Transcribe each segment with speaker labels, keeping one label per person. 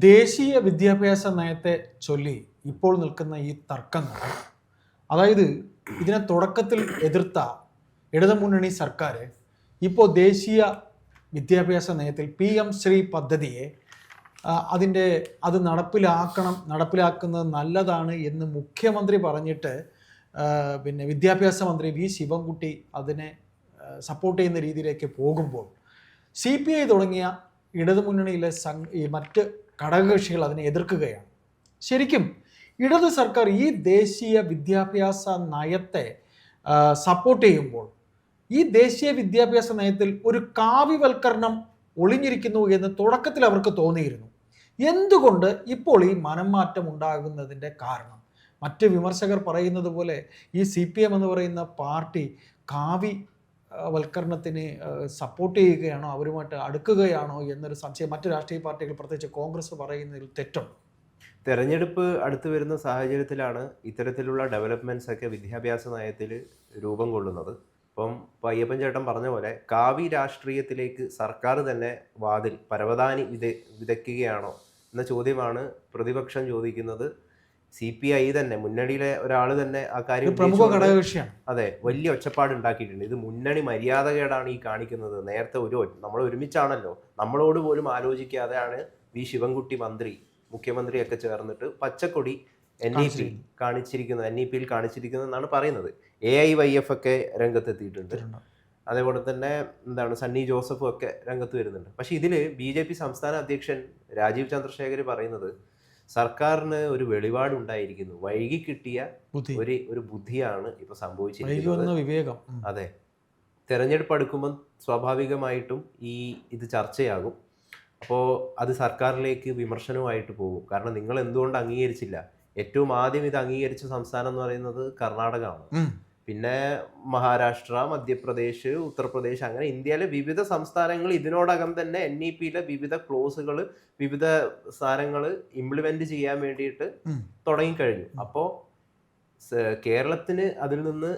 Speaker 1: ദേശീയ വിദ്യാഭ്യാസ നയത്തെ ചൊല്ലി ഇപ്പോൾ നിൽക്കുന്ന ഈ തർക്കങ്ങൾ അതായത് ഇതിനെ തുടക്കത്തിൽ എതിർത്ത ഇടതുമുന്നണി സർക്കാർ ഇപ്പോൾ ദേശീയ വിദ്യാഭ്യാസ നയത്തിൽ പി എം ശ്രീ പദ്ധതിയെ അതിന്റെ അത് നടപ്പിലാക്കണം നടപ്പിലാക്കുന്നത് നല്ലതാണ് എന്ന് മുഖ്യമന്ത്രി പറഞ്ഞിട്ട് പിന്നെ വിദ്യാഭ്യാസ മന്ത്രി വി ശിവൻകുട്ടി അതിനെ സപ്പോർട്ട് ചെയ്യുന്ന രീതിയിലേക്ക് പോകുമ്പോൾ സി പി ഐ തുടങ്ങിയ ഇടതുമുന്നണിയിലെ സംഘ ഈ മറ്റ് ഘടകകക്ഷികൾ അതിനെ എതിർക്കുകയാണ്. ശരിക്കും ഇടത് സർക്കാർ ഈ ദേശീയ വിദ്യാഭ്യാസ നയത്തെ സപ്പോർട്ട് ചെയ്യുമ്പോൾ ഈ ദേശീയ വിദ്യാഭ്യാസ നയത്തിൽ ഒരു കാവ്യവൽക്കരണം ഒളിഞ്ഞിരിക്കുന്നു എന്ന് തുടക്കത്തിൽ അവർക്ക് തോന്നിയിരുന്നു. എന്തുകൊണ്ട് ഇപ്പോൾ ഈ മനംമാറ്റം ഉണ്ടാകുന്നതിന്റെ കാരണം? മറ്റ് വിമർശകർ പറയുന്നത് പോലെ ഈ സി പി എം എന്ന് പറയുന്ന പാർട്ടി കാവി വൽക്കരണത്തിന് സപ്പോർട്ട് ചെയ്യുകയാണോ അവരുമായിട്ട് അടുക്കുകയാണോ എന്നൊരു സംശയം മറ്റ് രാഷ്ട്രീയ പാർട്ടികൾ പ്രത്യേകിച്ച് കോൺഗ്രസ് പറയുന്നതിൽ തെറ്റുണ്ട്
Speaker 2: തെരഞ്ഞെടുപ്പ് അടുത്ത് വരുന്ന സാഹചര്യത്തിലാണ് ഇത്തരത്തിലുള്ള ഡെവലപ്മെന്റ്സ് ഒക്കെ വിദ്യാഭ്യാസ നയത്തിൽ രൂപം കൊള്ളുന്നത്. ഇപ്പം പയ്യപ്പൻ ചേട്ടൻ പറഞ്ഞ പോലെ കാവി രാഷ്ട്രീയത്തിലേക്ക് സർക്കാർ തന്നെ വാതിൽ പരവതാനി വിത വിതയ്ക്കുകയാണോ എന്ന ചോദ്യമാണ് പ്രതിപക്ഷം ചോദിക്കുന്നത്. സി പി ഐ തന്നെ മുന്നണിയിലെ ഒരാൾ തന്നെ ആ കാര്യം
Speaker 1: പ്രമുഖ ഘടകകക്ഷിയാണ്.
Speaker 2: അതെ വലിയ ഒച്ചപ്പാട് ഉണ്ടാക്കിയിട്ടുണ്ട്. ഇത് മുന്നണി മര്യാദകേടാണ് ഈ കാണിക്കുന്നത്. നേരത്തെ ഒരു നമ്മൾ ഒരുമിച്ചാണല്ലോ. നമ്മളോട് പോലും ആലോചിക്കാതെയാണ് വി ശിവൻകുട്ടി മന്ത്രി മുഖ്യമന്ത്രിയൊക്കെ ചേർന്നിട്ട് പച്ചക്കൊടി എൻ ഇ പി കാണിച്ചിരിക്കുന്നത്. എൻ ഇ പിയിൽ കാണിച്ചിരിക്കുന്നത് എന്നാണ് പറയുന്നത്. എ ഐ വൈ എഫ് ഒക്കെ രംഗത്തെത്തിയിട്ടുണ്ട്. അതേപോലെ തന്നെ എന്താണ് സണ്ണി ജോസഫും ഒക്കെ രംഗത്ത് വരുന്നുണ്ട്. പക്ഷേ ഇതിൽ ബി ജെ പി സംസ്ഥാന അധ്യക്ഷൻ രാജീവ് ചന്ദ്രശേഖർ പറയുന്നത് സർക്കാരിന് ഒരു വെളിപാടുണ്ടായിരിക്കുന്നു. വൈകി കിട്ടിയ ഒരു ഒരു ബുദ്ധിയാണ് ഇപ്പൊ സംഭവിച്ചിരിക്കുന്നത്.
Speaker 1: വിവേകം.
Speaker 2: അതെ. തെരഞ്ഞെടുപ്പ് അടുക്കുമ്പോൾ സ്വാഭാവികമായിട്ടും ഈ ഇത് ചർച്ചയാകും. അപ്പോൾ അത് സർക്കാരിലേക്ക് വിമർശനവുമായിട്ട് പോകും. കാരണം നിങ്ങൾ എന്തുകൊണ്ട് അംഗീകരിച്ചില്ല? ഏറ്റവും ആദ്യം ഇത് അംഗീകരിച്ച സംസ്ഥാനം എന്ന് പറയുന്നത് കർണാടകമാണ്. പിന്നെ മഹാരാഷ്ട്ര മധ്യപ്രദേശ് ഉത്തർപ്രദേശ് അങ്ങനെ ഇന്ത്യയിലെ വിവിധ സംസ്ഥാനങ്ങൾ ഇതിനോടകം തന്നെ എൻ ഇ പിയിലെ വിവിധ ക്ലോസുകൾ വിവിധ സാധനങ്ങൾ ഇംപ്ലിമെന്റ് ചെയ്യാൻ വേണ്ടിയിട്ട്. തുടങ്ങിക്കഴിഞ്ഞു. അപ്പോൾ കേരളത്തിന് അതിൽ നിന്ന്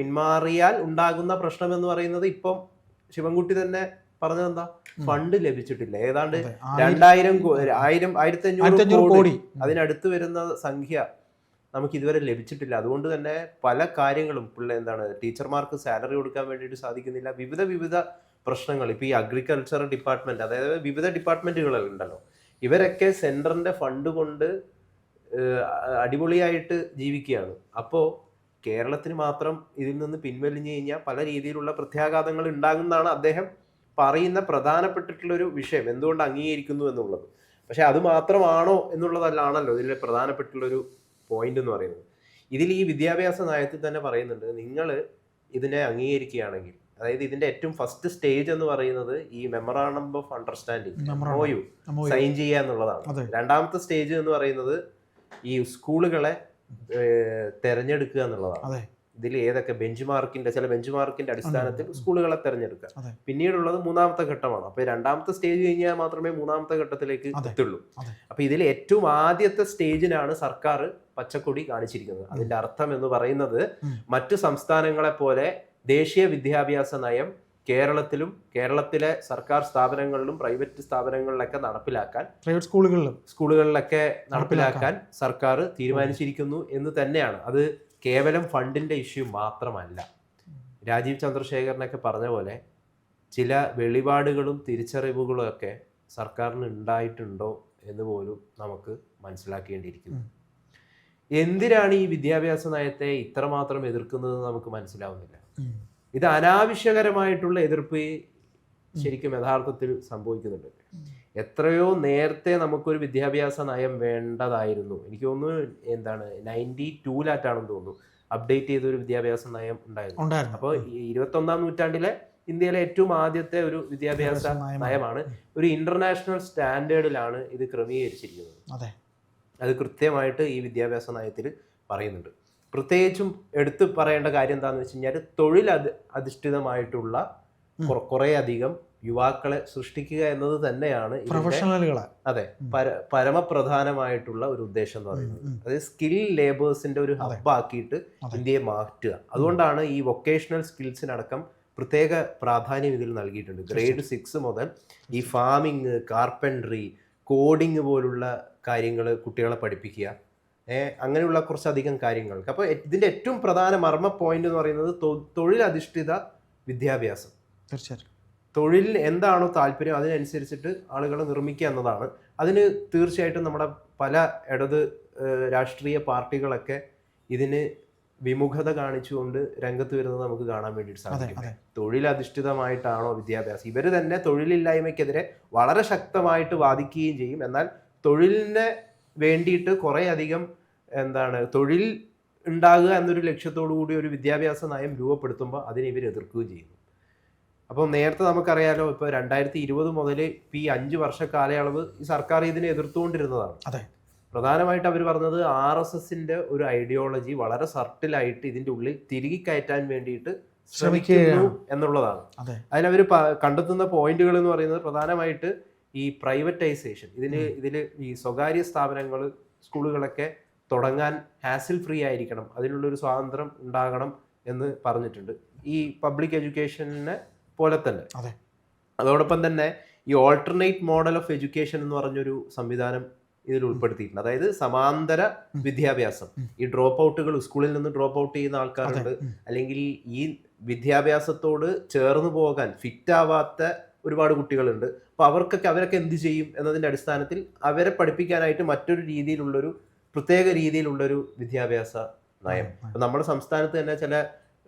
Speaker 2: പിന്മാറിയാൽ ഉണ്ടാകുന്ന പ്രശ്നം എന്ന് പറയുന്നത് ഇപ്പം ശിവൻകുട്ടി തന്നെ പറഞ്ഞതെന്താ. ഫണ്ട് ലഭിച്ചിട്ടില്ല. ഏതാണ്ട് രണ്ടായിരം ആയിരം ആയിരത്തി അഞ്ഞൂറ് കോടി. അതിനടുത്ത് വരുന്ന സംഖ്യ നമുക്ക് ഇതുവരെ ലഭിച്ചിട്ടില്ല. അതുകൊണ്ട് തന്നെ പല കാര്യങ്ങളും പിള്ളേ എന്താണ് ടീച്ചർമാർക്ക് സാലറി കൊടുക്കാൻ വേണ്ടിയിട്ട് സാധിക്കുന്നില്ല. വിവിധ വിവിധ പ്രശ്നങ്ങൾ ഇപ്പോൾ ഈ അഗ്രികൾച്ചർ ഡിപ്പാർട്ട്മെന്റ് അതായത് വിവിധ ഡിപ്പാർട്ട്മെന്റുകൾ ഉണ്ടല്ലോ. ഇവരൊക്കെ സെന്ററിന്റെ ഫണ്ട് കൊണ്ട് അടിപൊളിയായിട്ട് ജീവിക്കുകയാണ്. അപ്പോൾ കേരളത്തിന് മാത്രം ഇതിൽ നിന്ന് പിൻവലിഞ്ഞു കഴിഞ്ഞാൽ പല രീതിയിലുള്ള പ്രത്യാഘാതങ്ങൾ ഉണ്ടാകുന്നതാണ് അദ്ദേഹം പറയുന്ന പ്രധാനപ്പെട്ടിട്ടുള്ളൊരു വിഷയം. എന്തുകൊണ്ട് അംഗീകരിക്കുന്നു എന്നുള്ളത്. പക്ഷെ അത് മാത്രമാണോ എന്നുള്ളതല്ലാണല്ലോ ഇതിലെ പ്രധാനപ്പെട്ടുള്ളൊരു പോയിന്റ് എന്ന് പറയുന്നത്. ഇതിൽ ഈ വിദ്യാഭ്യാസ നയത്തിൽ തന്നെ പറയുന്നുണ്ട് നിങ്ങൾ ഇതിനെ അംഗീകരിക്കുകയാണെങ്കിൽ അതായത് ഇതിന്റെ ഏറ്റവും ഫസ്റ്റ് സ്റ്റേജ് എന്ന് പറയുന്നത് ഈ മെമ്മറാണ്ടം ഓഫ് അണ്ടർസ്റ്റാൻഡിങ് സൈൻ ചെയ്യുക എന്നുള്ളതാണ്. രണ്ടാമത്തെ സ്റ്റേജ് എന്ന് പറയുന്നത് ഈ സ്കൂളുകളെ തെരഞ്ഞെടുക്കുക എന്നുള്ളതാണ്. ഇതിൽ ഏതൊക്കെ ബെഞ്ച് മാർക്കിന്റെ ചില ബെഞ്ച് മാർക്കിന്റെ അടിസ്ഥാനത്തിൽ സ്കൂളുകളെ തെരഞ്ഞെടുക്കുക. പിന്നീടുള്ളത് മൂന്നാമത്തെ ഘട്ടമാണ് അപ്പൊ രണ്ടാമത്തെ സ്റ്റേജ് കഴിഞ്ഞാൽ മാത്രമേ മൂന്നാമത്തെ ഘട്ടത്തിലേക്ക്. എത്തുള്ളൂ. അപ്പൊ ഇതിൽ ഏറ്റവും ആദ്യത്തെ സ്റ്റേജിനാണ് സർക്കാർ പച്ചക്കൊടി കാണിച്ചിരിക്കുന്നത് അതിന്റെ അർത്ഥം എന്ന് പറയുന്നത്. മറ്റു സംസ്ഥാനങ്ങളെ പോലെ ദേശീയ വിദ്യാഭ്യാസ നയം കേരളത്തിലും കേരളത്തിലെ സർക്കാർ സ്ഥാപനങ്ങളിലും പ്രൈവറ്റ് സ്ഥാപനങ്ങളിലൊക്കെ നടപ്പിലാക്കാൻ
Speaker 1: പ്രൈവറ്റ് സ്കൂളുകളിലും
Speaker 2: സ്കൂളുകളിലൊക്കെ.
Speaker 1: നടപ്പിലാക്കാൻ
Speaker 2: സർക്കാർ തീരുമാനിച്ചിരിക്കുന്നു എന്ന് തന്നെയാണ് അത് കേവലം ഫണ്ടിന്റെ ഇഷ്യൂ മാത്രമല്ല. രാജീവ് ചന്ദ്രശേഖരനൊക്കെ പറഞ്ഞ പോലെ ചില വെളിപാടുകളും തിരിച്ചറിവുകളും ഒക്കെ സർക്കാരിന് ഉണ്ടായിട്ടുണ്ടോ എന്ന് പോലും നമുക്ക് മനസ്സിലാക്കേണ്ടിയിരിക്കുന്നു. എന്തിനാണ് ഈ വിദ്യാഭ്യാസ നയത്തെ ഇത്രമാത്രം എതിർക്കുന്നത് നമുക്ക് മനസ്സിലാവുന്നില്ല. ഇത് അനാവശ്യകരമായിട്ടുള്ള എതിർപ്പ് ശരിക്കും യഥാർത്ഥത്തിൽ സംഭവിക്കുന്നുണ്ട്. എത്രയോ നേരത്തെ നമുക്കൊരു വിദ്യാഭ്യാസ നയം വേണ്ടതായിരുന്നു. എനിക്ക് തോന്നുന്നു എന്താണ് നയന്റി ടൂലാറ്റാണെന്ന് തോന്നുന്നു അപ്ഡേറ്റ് ചെയ്ത ഒരു വിദ്യാഭ്യാസ നയം ഉണ്ടായിരുന്നു. അപ്പോൾ ഇരുപത്തൊന്നാം നൂറ്റാണ്ടിലെ ഇന്ത്യയിലെ ഏറ്റവും ആദ്യത്തെ ഒരു വിദ്യാഭ്യാസ
Speaker 1: നയമാണ്.
Speaker 2: ഒരു ഇന്റർനാഷണൽ സ്റ്റാൻഡേർഡിലാണ് ഇത് ക്രമീകരിച്ചിരിക്കുന്നത്.
Speaker 1: അതെ.
Speaker 2: കൃത്യമായിട്ട് ഈ വിദ്യാഭ്യാസ നയത്തിൽ പറയുന്നുണ്ട്. പ്രത്യേകിച്ചും എടുത്തു പറയേണ്ട കാര്യം എന്താണെന്ന് വെച്ച് കഴിഞ്ഞാൽ തൊഴിൽ അധി അധിഷ്ഠിതമായിട്ടുള്ള കുറേ കുറേയധികം യുവാക്കളെ സൃഷ്ടിക്കുക എന്നത് തന്നെയാണ്
Speaker 1: പ്രൊഫഷണലുകളെ.
Speaker 2: അതെ പരമപ്രധാനമായിട്ടുള്ള ഒരു ഉദ്ദേശം എന്ന് പറയുന്നത്. അതായത് സ്കിൽ ലേബേഴ്സിന്റെ ഒരു. ഹബ്ബാക്കിയിട്ട്. ഇന്ത്യയെ മാറ്റുക. അതുകൊണ്ടാണ് ഈ വൊക്കേഷണൽ സ്കിൽസിനടക്കം പ്രത്യേക പ്രാധാന്യം ഇതിൽ നൽകിയിട്ടുണ്ട്. ഗ്രേഡ് സിക്സ് മുതൽ ഈ ഫാമിങ് കാർപ്പൻട്രി കോഡിങ് പോലുള്ള കാര്യങ്ങൾ കുട്ടികളെ പഠിപ്പിക്കുക. അങ്ങനെയുള്ള കുറച്ചധികം കാര്യങ്ങൾക്ക്. അപ്പോൾ ഇതിന്റെ ഏറ്റവും പ്രധാന മർമ്മ പോയിന്റ് എന്ന് പറയുന്നത് തൊഴിലധിഷ്ഠിത വിദ്യാഭ്യാസം.
Speaker 1: തീർച്ചയായിട്ടും.
Speaker 2: തൊഴിലിൽ എന്താണോ താല്പര്യം അതിനനുസരിച്ചിട്ട് ആളുകളെ നിർമ്മിക്കുക എന്നതാണ്. അതിന് തീർച്ചയായിട്ടും നമ്മുടെ പല ഇടത് രാഷ്ട്രീയ പാർട്ടികളൊക്കെ ഇതിന് വിമുഖത കാണിച്ചുകൊണ്ട് രംഗത്ത് വരുന്നത് നമുക്ക് കാണാൻ വേണ്ടിയിട്ട് സാധിക്കും. തൊഴിലധിഷ്ഠിതമായിട്ടാണോ വിദ്യാഭ്യാസം? ഇവർ തന്നെ തൊഴിലില്ലായ്മയ്ക്കെതിരെ വളരെ ശക്തമായിട്ട് വാദിക്കുകയും ചെയ്യും. എന്നാൽ തൊഴിലിനെ വേണ്ടിയിട്ട് കുറേ അധികം എന്താണ് തൊഴിൽ ഉണ്ടാകുക എന്നൊരു ലക്ഷ്യത്തോടു കൂടി ഒരു വിദ്യാഭ്യാസ നയം രൂപപ്പെടുത്തുമ്പോൾ അതിനെ ഇവർ എതിർക്കുകയും ചെയ്യുന്നു. അപ്പോൾ നേരത്തെ നമുക്കറിയാലോ ഇപ്പോൾ രണ്ടായിരത്തി ഇരുപത് മുതൽ ഈ അഞ്ച് വർഷ കാലയളവ് ഈ സർക്കാർ ഇതിനെ എതിർത്തുകൊണ്ടിരുന്നതാണ്.
Speaker 1: അതെ.
Speaker 2: പ്രധാനമായിട്ട് അവർ പറഞ്ഞത് ആർ എസ് എസിന്റെ ഒരു ഐഡിയോളജി വളരെ സർട്ടിലായിട്ട് ഇതിന്റെ ഉള്ളിൽ തിരികെ കയറ്റാൻ വേണ്ടിയിട്ട് ശ്രമിക്കുന്നു എന്നുള്ളതാണ്.
Speaker 1: അതെ.
Speaker 2: അതിനവർ കണ്ടെത്തുന്ന പോയിന്റുകൾ എന്ന് പറയുന്നത് പ്രധാനമായിട്ട് ഈ പ്രൈവറ്റൈസേഷൻ ഇതിന് ഇതിൽ ഈ സ്വകാര്യ സ്ഥാപനങ്ങൾ സ്കൂളുകളൊക്കെ തുടങ്ങാൻ ഹാസിൽ ഫ്രീ ആയിരിക്കണം അതിനുള്ളൊരു സ്വാതന്ത്ര്യം ഉണ്ടാകണം എന്ന് പറഞ്ഞിട്ടുണ്ട്. ഈ പബ്ലിക് എഡ്യൂക്കേഷനെ പോലെ തന്നെ
Speaker 1: അതെ.
Speaker 2: അതോടൊപ്പം തന്നെ ഈ ഓൾട്ടർനേറ്റ് മോഡൽ ഓഫ് എഡ്യൂക്കേഷൻ എന്ന് പറഞ്ഞൊരു സംവിധാനം ഇതിൽ ഉൾപ്പെടുത്തിയിട്ടുണ്ട്. അതായത് സമാന്തര വിദ്യാഭ്യാസം. ഈ ഡ്രോപ്പ് ഔട്ടുകൾ സ്കൂളിൽ നിന്ന് ഡ്രോപ്പ് ഔട്ട് ചെയ്യുന്ന ആൾക്കാരുണ്ട്. അല്ലെങ്കിൽ ഈ വിദ്യാഭ്യാസത്തോട് ചേർന്ന് പോകാൻ ഫിറ്റ് ആവാത്ത ഒരുപാട് കുട്ടികളുണ്ട്. അപ്പൊ അവർക്കൊക്കെ അവരൊക്കെ എന്ത് ചെയ്യും എന്നതിന്റെ അടിസ്ഥാനത്തിൽ അവരെ പഠിപ്പിക്കാനായിട്ട് മറ്റൊരു രീതിയിലുള്ളൊരു പ്രത്യേക രീതിയിലുള്ളൊരു വിദ്യാഭ്യാസ നയം. നമ്മുടെ സംസ്ഥാനത്ത് തന്നെ ചില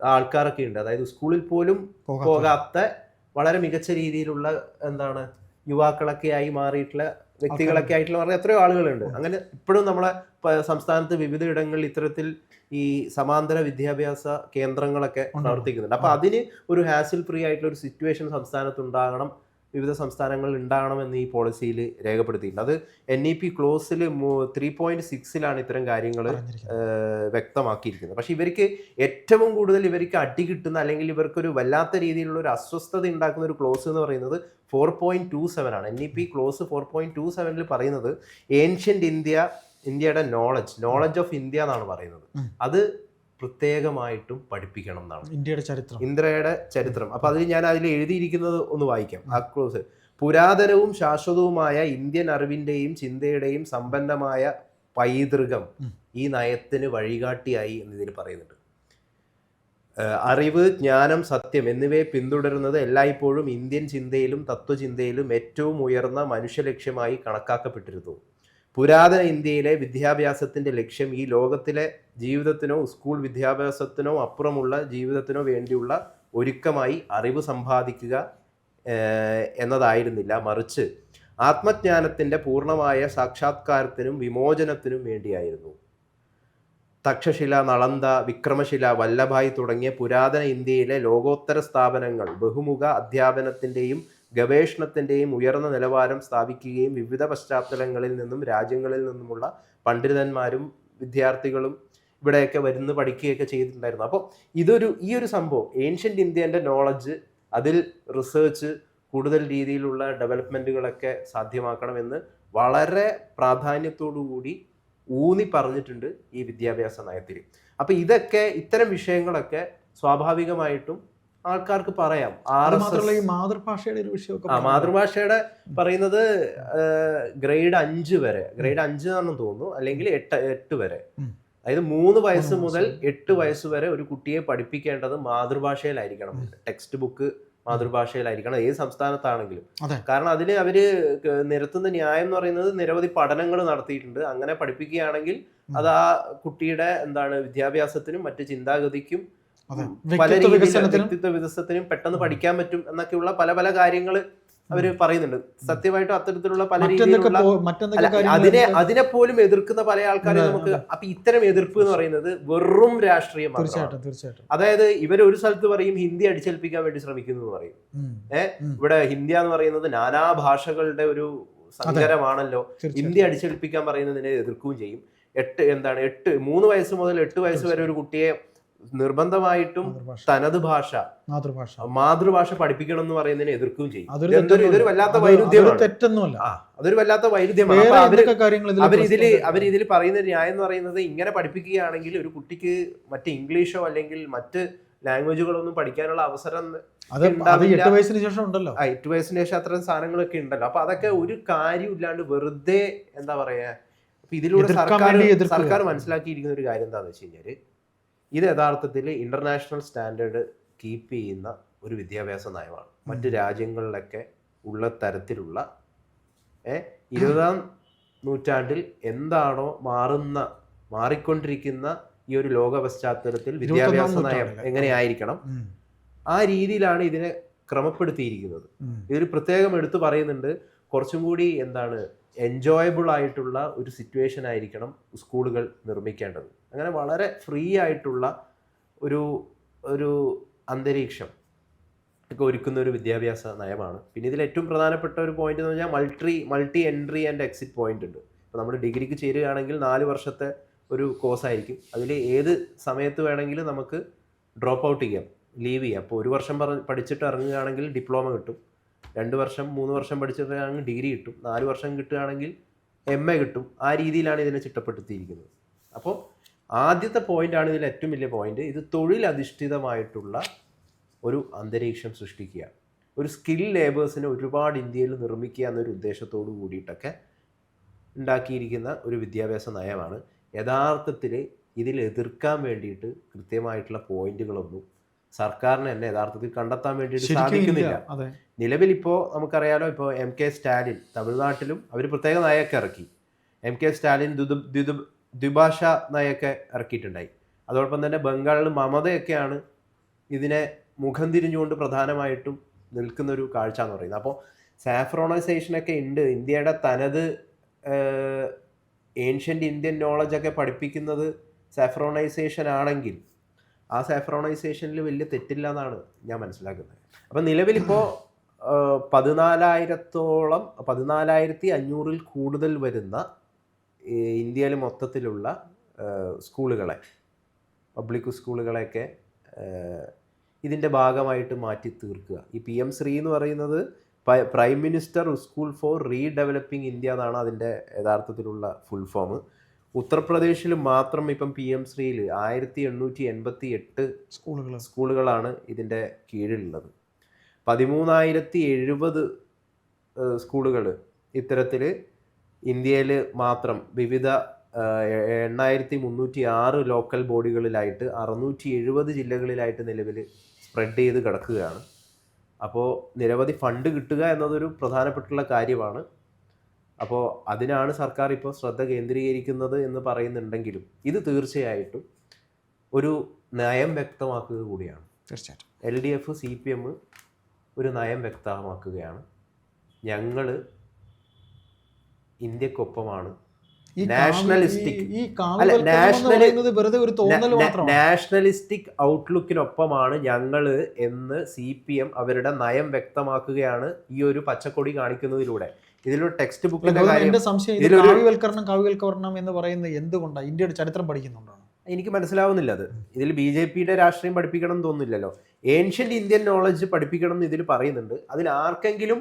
Speaker 2: ആൾക്കാരൊക്കെ ഉണ്ട്. അതായത് സ്കൂളിൽ പോലും
Speaker 1: പോകാത്ത-
Speaker 2: വളരെ മികച്ച രീതിയിലുള്ള എന്താണ് യുവാക്കളൊക്കെ ആയി മാറിയിട്ടുള്ള വ്യക്തികളൊക്കെ ആയിട്ടുള്ള പറഞ്ഞ എത്രയോ ആളുകളുണ്ട്. അങ്ങനെ ഇപ്പോഴും നമ്മളെ സംസ്ഥാനത്ത് വിവിധ ഇടങ്ങളിൽ ഇത്തരത്തിൽ ഈ സമാന്തര വിദ്യാഭ്യാസ കേന്ദ്രങ്ങളൊക്കെ. പ്രവർത്തിക്കുന്നുണ്ട്. അപ്പൊ അതിന് ഒരു ഹാസിൽ ഫ്രീ ആയിട്ടുള്ള ഒരു സിറ്റുവേഷൻ സംസ്ഥാനത്ത് ഉണ്ടാകണം വിവിധ സംസ്ഥാനങ്ങളിൽ ഉണ്ടാകണമെന്ന് ഈ പോളിസിയിൽ രേഖപ്പെടുത്തിയിട്ടുണ്ട്. അത് എൻ ഇ പി ക്ലോസിൽ ത്രീ പോയിന്റ് സിക്സിലാണ് ഇത്തരം കാര്യങ്ങൾ വ്യക്തമാക്കിയിരിക്കുന്നത്. പക്ഷേ ഇവർക്ക് ഏറ്റവും കൂടുതൽ ഇവർക്ക് അടി കിട്ടുന്ന അല്ലെങ്കിൽ ഇവർക്കൊരു വല്ലാത്ത രീതിയിലുള്ള ഒരു അസ്വസ്ഥത ഉണ്ടാക്കുന്ന ഒരു ക്ലോസ് എന്ന് പറയുന്നത് ഫോർ പോയിന്റ് ടു സെവൻ ആണ്. N E P clause four point two സെവനിൽ പറയുന്നത് ഏൻഷ്യന്റ് ഇന്ത്യ ഇന്ത്യയുടെ നോളജ് നോളജ് ഓഫ് ഇന്ത്യ എന്നാണ് പറയുന്നത്. അത് പ്രത്യേകമായിട്ടും പഠിപ്പിക്കണം എന്നാണ്.
Speaker 1: ഇന്ത്യയുടെ ചരിത്രം.
Speaker 2: ഇന്ദ്രയുടെ ചരിത്രം. അപ്പൊ അതിൽ ഞാൻ അതിൽ എഴുതിയിരിക്കുന്നത് ഒന്ന് വായിക്കാം. ആ ക്ലോസ്. പുരാതനവും ശാശ്വതവുമായ ഇന്ത്യൻ അറിവിന്റെയും ചിന്തയുടെയും സമ്പന്നമായ പൈതൃകം ഈ നയത്തിന് വഴികാട്ടിയായി എന്ന് ഇതിൽ പറയുന്നുണ്ട് അറിവ് ജ്ഞാനം സത്യം എന്നിവയെ പിന്തുടരുന്നത് എല്ലായ്പ്പോഴും ഇന്ത്യൻ ചിന്തയിലും തത്വചിന്തയിലും ഏറ്റവും ഉയർന്ന മനുഷ്യലക്ഷ്യമായി കണക്കാക്കപ്പെട്ടിരുന്നു. പുരാതന ഇന്ത്യയിലെ വിദ്യാഭ്യാസത്തിന്റെ ലക്ഷ്യം ഈ ലോകത്തിലെ ജീവിതത്തിനോ സ്കൂൾ വിദ്യാഭ്യാസത്തിനോ അപ്പുറമുള്ള ജീവിതത്തിനോ വേണ്ടിയുള്ള ഒരുക്കമായി അറിവ് സമ്പാദിക്കുക എന്നതായിരുന്നില്ല. മറിച്ച് ആത്മജ്ഞാനത്തിന്റെ പൂർണമായ സാക്ഷാത്കാരത്തിനും വിമോചനത്തിനും വേണ്ടിയായിരുന്നു. തക്ഷശില നളന്ത വിക്രമശില വല്ലഭായി തുടങ്ങിയ പുരാതന ഇന്ത്യയിലെ ലോകോത്തര സ്ഥാപനങ്ങൾ ബഹുമുഖ അധ്യാപനത്തിന്റെയും ഗവേഷണത്തിന്റെയും ഉയർന്ന നിലവാരം സ്ഥാപിക്കുകയും വിവിധ പശ്ചാത്തലങ്ങളിൽ നിന്നും രാജ്യങ്ങളിൽ നിന്നുമുള്ള പണ്ഡിതന്മാരും വിദ്യാർത്ഥികളും ഇവിടെയൊക്കെ വരുന്ന് പഠിക്കുകയൊക്കെ ചെയ്തിട്ടുണ്ടായിരുന്നു. അപ്പോൾ ഇതൊരു ഈ ഒരു സംഭവം ഏൻഷ്യന്റ് ഇന്ത്യന്റെ നോളജ് അതിൽ റിസേർച്ച് കൂടുതൽ രീതിയിലുള്ള ഡെവലപ്മെന്റുകളൊക്കെ സാധ്യമാക്കണമെന്ന് വളരെ പ്രാധാന്യത്തോടു കൂടി ഊന്നി പറഞ്ഞിട്ടുണ്ട് ഈ വിദ്യാഭ്യാസ നയത്തിൽ അപ്പോൾ ഇതൊക്കെ ഇത്തരം വിഷയങ്ങളൊക്കെ സ്വാഭാവികമായിട്ടും ആൾക്കാർക്ക് പറയാം. ആർ എസ്
Speaker 1: മാതൃഭാഷയുടെ ഒരു വിഷയമൊക്കെ
Speaker 2: ആ മാതൃഭാഷയുടെ പറയുന്നത് ഗ്രേഡ് അഞ്ച് വരെ. ഗ്രേഡ് അഞ്ച് ആണെന്ന് തോന്നുന്നു അല്ലെങ്കിൽ എട്ട് എട്ട് വരെ. അതായത് മൂന്ന് വയസ്സ് മുതൽ. എട്ട് വയസ്സ് വരെ ഒരു കുട്ടിയെ പഠിപ്പിക്കേണ്ടത് മാതൃഭാഷയിലായിരിക്കണം. ടെക്സ്റ്റ് ബുക്ക് മാതൃഭാഷയിലായിരിക്കണം ഏത് സംസ്ഥാനത്താണെങ്കിലും. കാരണം അതിന് അവർ നിരത്തുന്ന ന്യായം എന്ന് പറയുന്നത് നിരവധി പഠനങ്ങൾ നടത്തിയിട്ടുണ്ട്. അങ്ങനെ പഠിപ്പിക്കുകയാണെങ്കിൽ. അത് ആ കുട്ടിയുടെ എന്താണ് വിദ്യാഭ്യാസത്തിനും മറ്റു ചിന്താഗതിക്കും പല വ്യക്തിത്വ വികസനത്തിനും പെട്ടെന്ന് പഠിക്കാൻ പറ്റും എന്നൊക്കെയുള്ള പല പല കാര്യങ്ങൾ അവർ പറയുന്നുണ്ട്. സത്യമായിട്ടും അത്തരത്തിലുള്ള പല രീതിയിലുള്ള അതിനെ അതിനെ പോലും എതിർക്കുന്ന പല ആൾക്കാരെ നമുക്ക് അപ്പൊ ഇത്തരം എതിർപ്പ് എന്ന് പറയുന്നത് വെറും രാഷ്ട്രീയം മാത്രമാണ്.
Speaker 1: തീർച്ചയായിട്ടും തീർച്ചയായിട്ടും.
Speaker 2: അതായത് ഇവർ ഒരു സ്ഥലത്ത് പറയും ഹിന്ദി അടിച്ചേൽപ്പിക്കാൻ വേണ്ടി ശ്രമിക്കുന്നു എന്ന് പറയും.
Speaker 1: ഏർ
Speaker 2: ഇവിടെ ഹിന്ദി എന്ന് പറയുന്നത് നാനാ ഭാഷകളുടെ ഒരു സങ്കരമാണല്ലോ ഹിന്ദി അടിച്ചേൽപ്പിക്കാൻ പറയുന്നതിനെ എതിർക്കുകയും ചെയ്യും. എട്ട് എന്താണ് എട്ട് മൂന്ന് വയസ്സ് മുതൽ എട്ട് വയസ്സ് വരെ ഒരു കുട്ടിയെ നിർബന്ധമായിട്ടും തനത് ഭാഷ
Speaker 1: മാതൃഭാഷ.
Speaker 2: മാതൃഭാഷ പഠിപ്പിക്കണം എന്ന് പറയുന്നതിനെ എതിർക്കുകയും ചെയ്യും. ഇതൊരു വല്ലാത്ത വൈരുദ്ധ്യമാണ്.
Speaker 1: തെറ്റൊന്നുമല്ല.
Speaker 2: അതൊരു വല്ലാത്ത വൈരുദ്ധ്യമാണ്.
Speaker 1: അവരിതിൽ
Speaker 2: അവരിതിൽ പറയുന്ന ന്യായം എന്ന് പറയുന്നത് ഇങ്ങനെ പഠിപ്പിക്കുകയാണെങ്കിൽ ഒരു കുട്ടിക്ക് മറ്റ് ഇംഗ്ലീഷോ അല്ലെങ്കിൽ മറ്റ് ലാംഗ്വേജുകളൊന്നും പഠിക്കാനുള്ള അവസരം.
Speaker 1: എട്ട് വയസ്സിന് ശേഷം ഉണ്ടല്ലോ.
Speaker 2: എട്ട് വയസ്സിന് ശേഷം അത്തരം സാധനങ്ങളൊക്കെ ഉണ്ടല്ലോ. അപ്പൊ അതൊക്കെ ഒരു കാര്യം ഇല്ലാണ്ട് വെറുതെ എന്താ പറയാ? ഇതിലൂടെ സർക്കാർ. സർക്കാർ മനസ്സിലാക്കിയിരിക്കുന്ന ഒരു കാര്യം എന്താണെന്ന് വെച്ച് കഴിഞ്ഞാൽ ഇത് യഥാർത്ഥത്തിൽ ഇന്റർനാഷണൽ സ്റ്റാൻഡേർഡ് കീപ്പ് ചെയ്യുന്ന ഒരു വിദ്യാഭ്യാസ നയമാണ്. മറ്റ് രാജ്യങ്ങളിലൊക്കെ ഉള്ള തരത്തിലുള്ള ഇരുപതാം നൂറ്റാണ്ടിൽ എന്താണോ മാറുന്ന മാറിക്കൊണ്ടിരിക്കുന്ന ഈ ഒരു ലോക പശ്ചാത്തലത്തിൽ വിദ്യാഭ്യാസ നയം എങ്ങനെയായിരിക്കണം ആ രീതിയിലാണ് ഇതിനെ ക്രമപ്പെടുത്തിയിരിക്കുന്നത്. ഇതിൽ പ്രത്യേകം എടുത്തു പറയുന്നുണ്ട്. കുറച്ചും കൂടി എന്താണ് എൻജോയബിൾ ആയിട്ടുള്ള ഒരു സിറ്റുവേഷൻ ആയിരിക്കണം സ്കൂളുകൾ നിർമ്മിക്കേണ്ടത്. അങ്ങനെ വളരെ ഫ്രീ ആയിട്ടുള്ള ഒരു ഒരു അന്തരീക്ഷം ഒക്കെ ഒരുക്കുന്ന ഒരു വിദ്യാഭ്യാസ നയമാണ്. പിന്നെ ഇതിൽ ഏറ്റവും പ്രധാനപ്പെട്ട ഒരു പോയിന്റ് എന്ന് പറഞ്ഞാൽ multi multi entry and exit point ഉണ്ട്. ഇപ്പോൾ നമ്മൾ ഡിഗ്രിക്ക് ചേരുകയാണെങ്കിൽ നാല് വർഷത്തെ ഒരു കോഴ്സ് ആയിരിക്കും. അതിൽ ഏത് സമയത്ത് വേണമെങ്കിലും നമുക്ക് ഡ്രോപ്പ് ഔട്ട് ചെയ്യാം ലീവ് ചെയ്യാം. അപ്പോൾ ഒരു വർഷം പറ പഠിച്ചിട്ട് ഇറങ്ങുകയാണെങ്കിൽ ഡിപ്ലോമ കിട്ടും. രണ്ട് വർഷം മൂന്ന് വർഷം പഠിച്ചിട്ടാണെങ്കിൽ ഡിഗ്രി കിട്ടും. നാല് വർഷം കിട്ടുകയാണെങ്കിൽ എം എ കിട്ടും. ആ രീതിയിലാണ് ഇതിനെ ചിട്ടപ്പെടുത്തിയിരിക്കുന്നത്. അപ്പോൾ ആദ്യത്തെ പോയിന്റാണ് ഇതിൽ ഏറ്റവും വലിയ പോയിന്റ് ഇത് തൊഴിലധിഷ്ഠിതമായിട്ടുള്ള ഒരു അന്തരീക്ഷം സൃഷ്ടിക്കുക ഒരു സ്കിൽ ലേബേഴ്സിനെ ഒരുപാട് ഇന്ത്യയിൽ നിർമ്മിക്കുക എന്നൊരു ഉദ്ദേശത്തോടു കൂടിയിട്ടൊക്കെ ഉണ്ടാക്കിയിരിക്കുന്ന ഒരു വിദ്യാഭ്യാസ നയമാണ്. യഥാർത്ഥത്തിൽ ഇതിൽ എതിർക്കാൻ വേണ്ടിയിട്ട് കൃത്യമായിട്ടുള്ള പോയിന്റുകളൊന്നും സർക്കാരിന് തന്നെ യഥാർത്ഥത്തിൽ കണ്ടെത്താൻ വേണ്ടിയിട്ട് സാധിക്കുന്നില്ല. നിലവിൽ ഇപ്പോൾ നമുക്കറിയാലോ ഇപ്പോൾ എം കെ സ്റ്റാലിൻ തമിഴ്നാട്ടിലും അവർ പ്രത്യേക നയമൊക്കെ ഇറക്കി. എം കെ സ്റ്റാലിൻ ദ്വിഭാഷ നയമൊക്കെ ഇറക്കിയിട്ടുണ്ടായി. അതോടൊപ്പം തന്നെ ബംഗാളിൽ മമതയൊക്കെയാണ് ഇതിനെ മുഖം തിരിഞ്ഞുകൊണ്ട് പ്രധാനമായിട്ടും നിൽക്കുന്ന ഒരു കാഴ്ച എന്ന് പറയുന്നത്. അപ്പോൾ സാഫ്രോണൈസേഷനൊക്കെ ഉണ്ട്. ഇന്ത്യയുടെ തനത് ഏൻഷ്യന്റ് ഇന്ത്യൻ നോളജൊക്കെ പഠിപ്പിക്കുന്നത് സാഫ്രോണൈസേഷൻ ആണെങ്കിൽ ആ സാഫ്രോണൈസേഷനിൽ വലിയ തെറ്റില്ല എന്നാണ് ഞാൻ മനസ്സിലാക്കുന്നത്. അപ്പം നിലവിലിപ്പോൾ പതിനാലായിരത്തോളം പതിനാലായിരത്തി അഞ്ഞൂറിൽ കൂടുതൽ വരുന്ന ഇന്ത്യയിൽ മൊത്തത്തിലുള്ള സ്കൂളുകളെ പബ്ലിക് സ്കൂളുകളെയൊക്കെ ഇതിന്റെ ഭാഗമായിട്ട് മാറ്റി തീർക്കുക ഈ പി എം ശ്രീ എന്ന് പറയുന്നത് prime minister school for redeveloping India എന്നാണ് അതിന്റെ യഥാർത്ഥത്തിലുള്ള ഫുൾ ഫോം. ഉത്തർപ്രദേശിൽ മാത്രം ഇപ്പം പി എം ശ്രീയിൽ ആയിരത്തി എണ്ണൂറ്റി എൺപത്തി എട്ട്
Speaker 1: സ്കൂളുകൾ
Speaker 2: സ്കൂളുകളാണ് ഇതിന്റെ കീഴിലുള്ളത്. പതിമൂന്നായിരത്തി എഴുപത് സ്കൂളുകൾ ഇത്തരത്തിൽ ഇന്ത്യയിൽ മാത്രം വിവിധ എണ്ണായിരത്തി മുന്നൂറ്റി ആറ് ലോക്കൽ ബോഡികളിലായിട്ട് അറുന്നൂറ്റി എഴുപത് ജില്ലകളിലായിട്ട് നിലവിൽ സ്പ്രെഡ് ചെയ്ത് കിടക്കുകയാണ്. അപ്പോൾ നിരവധി ഫണ്ട് കിട്ടുക എന്നതൊരു പ്രധാനപ്പെട്ടുള്ള കാര്യമാണ്. അപ്പോൾ അതിനാണ് സർക്കാർ ഇപ്പോൾ ശ്രദ്ധ കേന്ദ്രീകരിക്കുന്നത് എന്ന് പറയുന്നുണ്ടെങ്കിലും ഇത് തീർച്ചയായിട്ടും ഒരു നയം വ്യക്തമാക്കുക കൂടിയാണ്.
Speaker 1: തീർച്ചയായിട്ടും.
Speaker 2: L D F C P M ഒരു നയം വ്യക്തമാക്കുകയാണ്. ഞങ്ങൾ ഇന്ത്യക്കൊപ്പമാണ്.
Speaker 1: നാഷണലിസ്റ്റിക്
Speaker 2: അല്ല, നാഷണലിസ്റ്റിക് ഔട്ട്ലുക്കിനൊപ്പമാണ് ഞങ്ങൾ എന്ന് സി പി എം അവരുടെ നയം വ്യക്തമാക്കുകയാണ് ഈ ഒരു പച്ചക്കൊടി കാണിക്കുന്നതിലൂടെ. ഇതിലൊരു ടെക്സ്റ്റ് ബുക്കിന്റെ കാര്യം
Speaker 1: എന്റെ സംശയം ഇത് കാവ്യവൽക്കരണം എന്ന് പറയുന്നത് എന്തുകൊണ്ടാണ് ഇന്ത്യയുടെ ചരിത്രം പഠിക്കുന്നുണ്ടാണ്
Speaker 2: എനിക്ക് മനസ്സിലാവുന്നില്ല അത്. ഇതിൽ ബി ജെ പിയുടെ രാഷ്ട്രീയം പഠിപ്പിക്കണം എന്ന് തോന്നുന്നില്ലല്ലോ. ഏൻഷ്യന്റ് ഇന്ത്യൻ നോളജ് പഠിപ്പിക്കണം എന്ന് ഇതിൽ പറയുന്നുണ്ട്. അതിൽ ആർക്കെങ്കിലും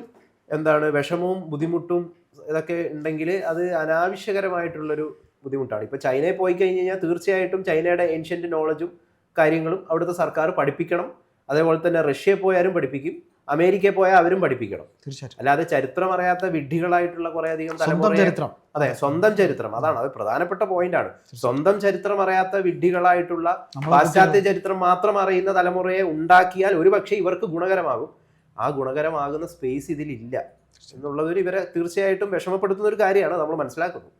Speaker 2: എന്താണ് വിഷമവും ബുദ്ധിമുട്ടും ഇതൊക്കെ ഉണ്ടെങ്കിൽ അത് അനാവശ്യകരമായിട്ടുള്ളൊരു ബുദ്ധിമുട്ടാണ്. ഇപ്പോൾ ചൈനയിൽ പോയി കഴിഞ്ഞ് കഴിഞ്ഞാൽ തീർച്ചയായിട്ടും ചൈനയുടെ ഏൻഷ്യന്റ് നോളജും കാര്യങ്ങളും അവിടുത്തെ സർക്കാർ പഠിപ്പിക്കണം. അതേപോലെ തന്നെ റഷ്യയിൽ പോയാലും പഠിപ്പിക്കും. അമേരിക്കയിൽ പോയാൽ അവരും പഠിപ്പിക്കണം.
Speaker 1: തീർച്ചയായിട്ടും.
Speaker 2: അല്ലാതെ ചരിത്രം അറിയാത്ത വിഡ്ഢികളായിട്ടുള്ള കുറെ
Speaker 1: സ്വന്തം ചരിത്രം.
Speaker 2: അതെ സ്വന്തം ചരിത്രം. അതാണ് അത് പ്രധാനപ്പെട്ട പോയിന്റ് ആണ്. സ്വന്തം ചരിത്രം അറിയാത്ത വിഡ്ഢികളായിട്ടുള്ള പാശ്ചാത്യ ചരിത്രം മാത്രം അറിയുന്ന തലമുറയെ ഉണ്ടാക്കിയാൽ ഒരുപക്ഷെ ഇവർക്ക് ഗുണകരമാകും. ആ ഗുണകരമാകുന്ന സ്പേസ് ഇതിലില്ല. എന്നുള്ളതൊരു ഇവരെ തീർച്ചയായിട്ടും വിഷമപ്പെടുത്തുന്ന ഒരു കാര്യമാണ് നമ്മൾ മനസ്സിലാക്കുന്നത്.